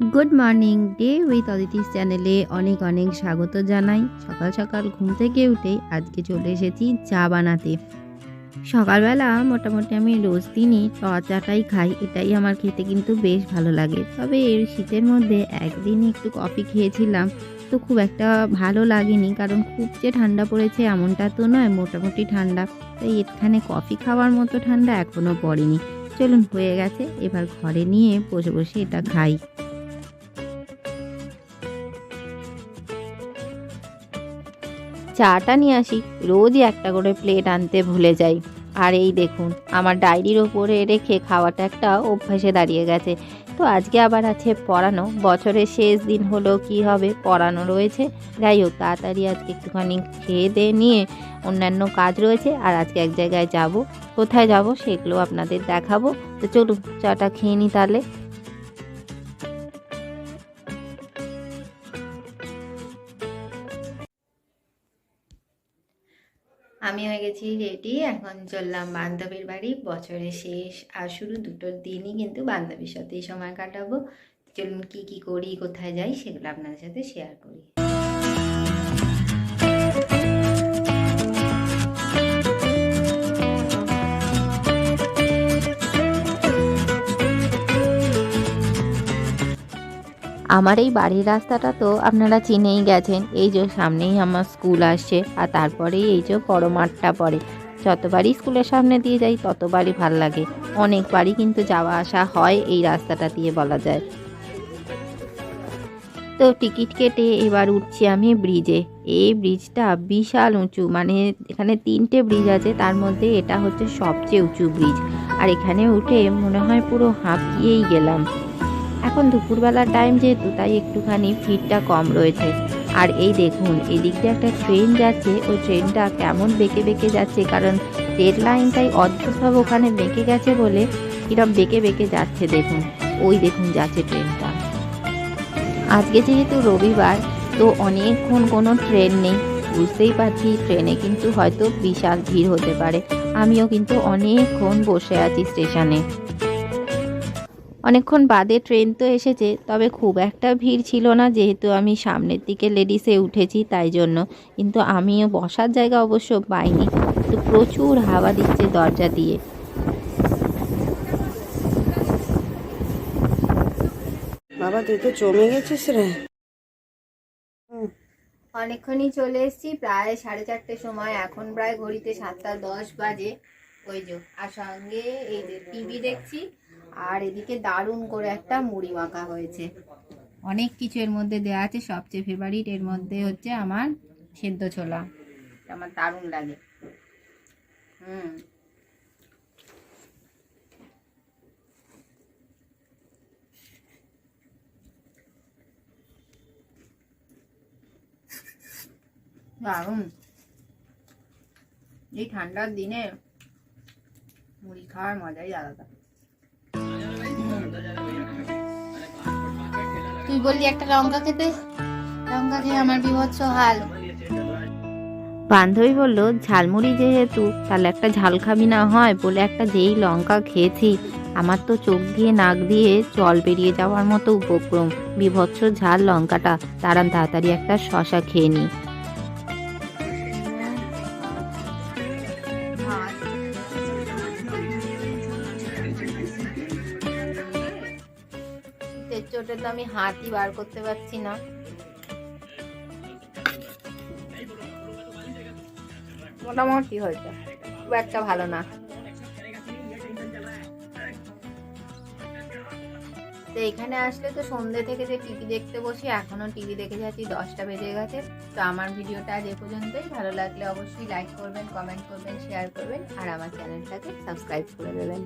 Good morning day with Aditi's চ্যানেলে অনেক অনেক স্বাগত জানাই। সকাল সকাল ঘুম থেকে উঠে আজকে চলে এসেছি চা বানাতে। সকালবেলা মোটামুটি আমি রোজ দিনই চাটাই খাই, এটাই আমার খেতে কিন্তু বেশ ভালো লাগে। তবে এর শীতের মধ্যে একদিন একটু কফি খেয়েছিলাম, তো খুব একটা ভালো লাগেনি, কারণ খুব যে ঠান্ডা পড়েছে এমনটা তো নয়, মোটামুটি ঠান্ডা। তাই এখানে কফি খাওয়ার মতো ঠান্ডা এখনও পড়েনি। চলুন হয়ে গেছে, এবার ঘরে নিয়ে বসে বসে এটা খাই। চাটা নিয়ে আসি, রোজই একটা করে প্লেট আনতে ভুলে যাই। আর এই দেখুন, আমার ডায়েরির ওপরে রেখে খাওয়াটা একটা অভ্যাসে দাঁড়িয়ে গেছে। তো আজকে আবার আছে পড়ানো, বছরের শেষ দিন হলো কি হবে পড়ানো রয়েছে। যাই হোক, তাড়াতাড়ি আজকে একটুখানি খেয়ে দিয়ে নিয়ে অন্যান্য কাজ রয়েছে। আর আজকে এক জায়গায় যাব, কোথায় যাব সেগুলো আপনাদের দেখাবো। তো চলুন, চাটা খেয়ে নিই তাহলে। আমি হয়ে গেছি রেডি এখন চললাম বান্ধবীর বাড়ি। বছরের শেষ আর শুরু দুটোর দিনই কিন্তু বান্ধবীর সাথেই সময় কাটাবো। চলুন কি কি করি, কোথায় যাই সেগুলো আপনাদের সাথে শেয়ার করি। আমার এই বাড়ির রাস্তাটা তো আপনারা চিনেই গেছেন। এই যে সামনেই আমার স্কুল আসছে আর তারপরেই এই যে বড় মাঠটা পড়ে। যতবারই স্কুলের সামনে দিয়ে যাই, ততবারই ভালো লাগে। অনেকবারই কিন্তু যাওয়া আসা হয় এই রাস্তাটা দিয়ে বলা যায়। তো টিকিট কেটে এবার উঠছি আমি ব্রিজে। এই ব্রিজটা বিশাল উঁচু মানে এখানে তিনটে ব্রিজ আছে, তার মধ্যে এটা হচ্ছে সবচেয়ে উঁচু ব্রিজ। আর এখানে উঠে মনে হয় পুরো হাঁপিয়েই গেলাম। এখন দুপুরবেলার টাইম যেহেতু, তাই একটুখানি ভিড়টা কম রয়েছে। আর এই দেখুন, এদিক দিয়ে একটা ট্রেন যাচ্ছে। ওই ট্রেনটা কেমন বেঁকে বেঁকে যাচ্ছে, কারণ রেড লাইনটাই অদ্ভুতভাবে ওখানে বেঁকে গেছে বলে কিরম বেঁকে বেঁকে যাচ্ছে দেখুন। ওই দেখুন যাচ্ছে ট্রেনটা আজকে যেহেতু রবিবার, তো অনেকক্ষণ কোনো ট্রেন নেই। বুঝতেই পারছি ট্রেনে কিন্তু হয়তো বিশাল ভিড় হতে পারে। আমিও কিন্তু অনেকক্ষণ বসে আছি স্টেশনে অনেকক্ষণ বাদে ট্রেন তো এসেছে তবে খুব একটা ভিড় ছিল না যেহেতু আমি সামনের দিকে লেডিসে উঠেছি তাই জন্য। কিন্তু আমিও বসার জায়গা অবশ্য পাইনি তো প্রচুর হাওয়া দিচ্ছে দরজা দিয়ে। বাবা তুই তো জমে গেছিস রে। অনেকক্ষণই চলে এসেছি প্রায় সাড়ে চারটের সময় এখন প্রায় ঘড়িতে সাতটা দশ বাজে। ওই যে আর সঙ্গে এই যে টিভি দেখছি আর এদিকে দারুণ করে একটা মুড়ি মাখা হয়েছে। অনেক কিছু এর মধ্যে দেওয়া আছে সবচেয়ে ফেভারিট এর মধ্যে হচ্ছে আমার সেদ্ধ ছোলা। আমার দারুণ লাগে। হুম। দারুণ। এই ঠান্ডার দিনে মুড়ি খাওয়ার মজাই আলাদা। তুই বললি একটা লঙ্কা খেতে? লঙ্কা খেয়ে আমার বিভৎস হাল। বান্ধবী বলল ঝালমুড়ি যেহেতু তাহলে একটা ঝাল খাবি না হয় বলে একটা যেই লঙ্কা খেয়েছি আমার তো চোখ দিয়ে নাক দিয়ে জল বেরিয়ে যাওয়ার মতো উপক্রম। বিভৎস ঝাল লঙ্কাটা। তারাম তাড়াতাড়ি একটা শশা খেয়ে নি চোটে তো আমি হাতই বার করতে পারছি না। মোটামুটি হয়েছে। খুব একটা ভালো না। তো এখানে আসলে তো সন্ধ্যে থেকে যে টিভি দেখতে বসি এখনও টিভি দেখে যাচ্ছি, দশটা বেজে গেছে। তো আমার ভিডিওটা আজ এ পর্যন্তই। ভালো লাগলে অবশ্যই লাইক করবেন কমেন্ট করবেন শেয়ার করবেন, আর আমার চ্যানেলটাকে সাবস্ক্রাইব করে দেবেন।